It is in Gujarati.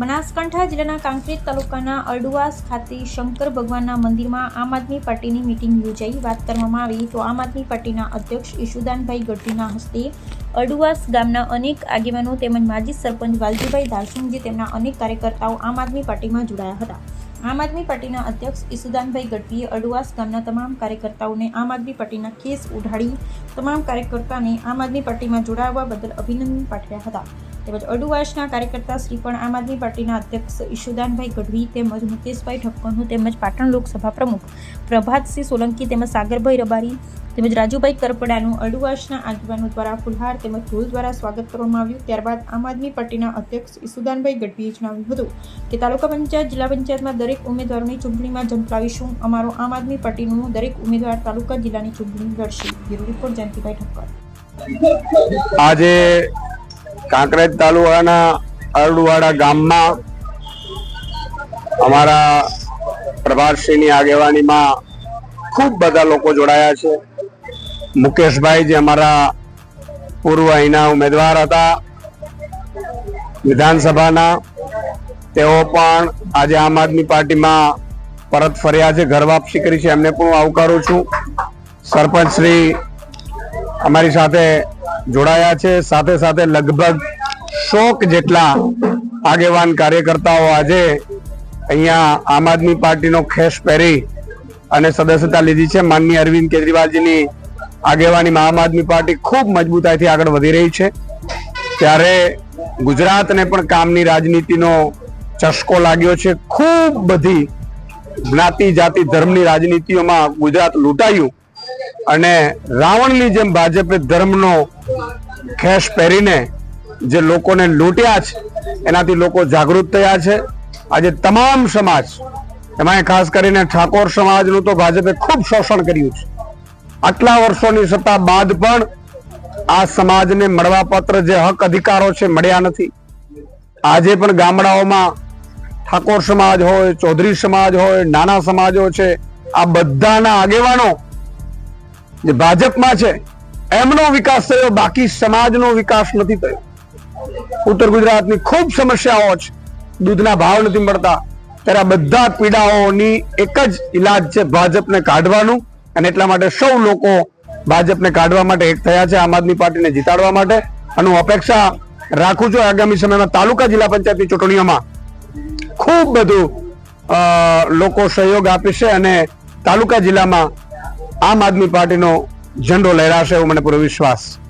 બનાસકાંઠા જિલ્લાના કાંકરેજ તાલુકાના અરડુવાસ ખાતે શંકર ભગવાનના મંદિરમાં આમ આદમી પાર્ટીની મિટિંગ યોજાઈ. વાત કરવામાં આવી તો આમ આદમી પાર્ટીના અધ્યક્ષ ઈશુદાનભાઈ ગઢવીના હસ્તે અરડુવાસ ગામના અનેક આગેવાનો તેમજ માજી સરપંચ વાલજીભાઈ દારસિંહજી તેમના અનેક કાર્યકર્તાઓ આમ આદમી પાર્ટીમાં જોડાયા હતા. આમ આદમી પાર્ટીના અધ્યક્ષ ઈસુદાનભાઈ ગઢવીએ અડુવાસ ગામના તમામ કાર્યકર્તાઓને આમ આદમી પાર્ટીના કેસ ઉઢાડી, તમામ કાર્યકર્તાને આમ આદમી પાર્ટીમાં જોડાવા બદલ અભિનંદન પાઠવ્યા હતા. તેમજ અડુવાસના કાર્યકર્તા શ્રી પણ આમ આદમી પાર્ટીના અધ્યક્ષ ઈશુદાનભાઈ ગઢવી તેમજ મુકેશભાઈ ઠક્કરનું તેમજ પાટણ લોકસભા પ્રમુખ પ્રભાતસિંહ સોલંકી તેમજ સાગરભાઈ રબારી તેમજ રાજુભાઈ કરપડાનું અડુવાસના આગેવાનો દ્વારા ફુલહાર તેમજ ઢોલ દ્વારા સ્વાગત કરવામાં આવ્યું. ત્યારબાદ આમ આદમી પાર્ટીના અધ્યક્ષ ઈસુદાનભાઈ ગઢવીએ જણાવ્યું હતું કે, તાલુકા પંચાયત, જિલ્લા પંચાયતમાં દરેક ઉમેદવારોની ચૂંટણીમાં ઝંપલાવીશું. અમારો આમ આદમી પાર્ટીનું દરેક ઉમેદવાર તાલુકા જિલ્લાની ચૂંટણી લડશે. Bureau report Jayantibhai Thakkar. આજે કાંકરેજ તાલુકાના અરડુવાડા ગામમાં અમારા પ્રભાતસિંહની આગેવાનીમાં ખૂબ બધા લોકો જોડાયા છે. મુકેશભાઈ જે અમારા પૂર્વ અહીંના ઉમેદવાર હતા, વિધાનસભાના, તેઓ પણ આજે આમ આદમી પાર્ટીમાં પરત ફર્યા છે, ઘર વાપસી કરી છે. એમને પણ હું આવકારું છું. સરપંચ શ્રી અમારી સાથે જોડાયા છે. સાથે સાથે લગભગ શોક જેટલા આગેવાન કાર્યકર્તાઓ આજે અહીંયા આમ આદમી પાર્ટીનો ખેસ પહેરી અને સદસ્યતા લીધી છે. માનનીય અરવિંદ કેજરીવાલજીની આગેવાનીમાં આમ આદમી પાર્ટી ખૂબ મજબૂતાઈથી આગળ વધી રહી છે. ત્યારે ગુજરાતને પણ કામની રાજનીતિનો ચસ્કો લાગ્યો છે. ખૂબ બધી જ્ઞાતિ જાતિ ધર્મની રાજનીતિઓમાં ગુજરાત લૂંટાયું. અને રાવણની જેમ ભાજપે ધર્મનો ખેસ પહેરીને જે લોકોને લૂંટ્યા છે, એનાથી લોકો જાગૃત થયા છે. આજે તમામ સમાજ એમાં ખાસ કરીને ઠાકોર સમાજનું તો ભાજપે ખૂબ શોષણ કર્યું છે. આટલા વર્ષોની સત્તા બાદ પણ આ સમાજને મળવાપાત્ર જે હક અધિકારો છે, મળ્યા નથી. આજે પણ ગામડાઓમાં ઠાકોર સમાજ હોય, ચૌધરી સમાજ હોય, નાના સમાજો છે, આ બધાના આગેવાનો જે ભાજપમાં છે, એમનો વિકાસ થયો, બાકી સમાજનો વિકાસ નથી થયો. ઉત્તર ગુજરાતની ખૂબ સમસ્યાઓ છે દૂધના ભાવ નથી મળતા. ત્યારે બધા પીડાઓની એક જ ઈલાજ છે ભાજપને કાઢવાનું અને એટલા માટે સૌ લોકો ભાજપને કાઢવા માટે એક થયા છે આમ આદમી પાર્ટીને જીતાડવા માટે. અને હું અપેક્ષા રાખું છું આગામી સમયમાં તાલુકા જિલ્લા પંચાયતની ચૂંટણીઓમાં ખૂબ બધું લોકો સહયોગ આપશે અને તાલુકા જિલ્લામાં આમ આદમી પાર્ટીનો ઝંડો લહેરાશે એવો મને પૂરો વિશ્વાસ.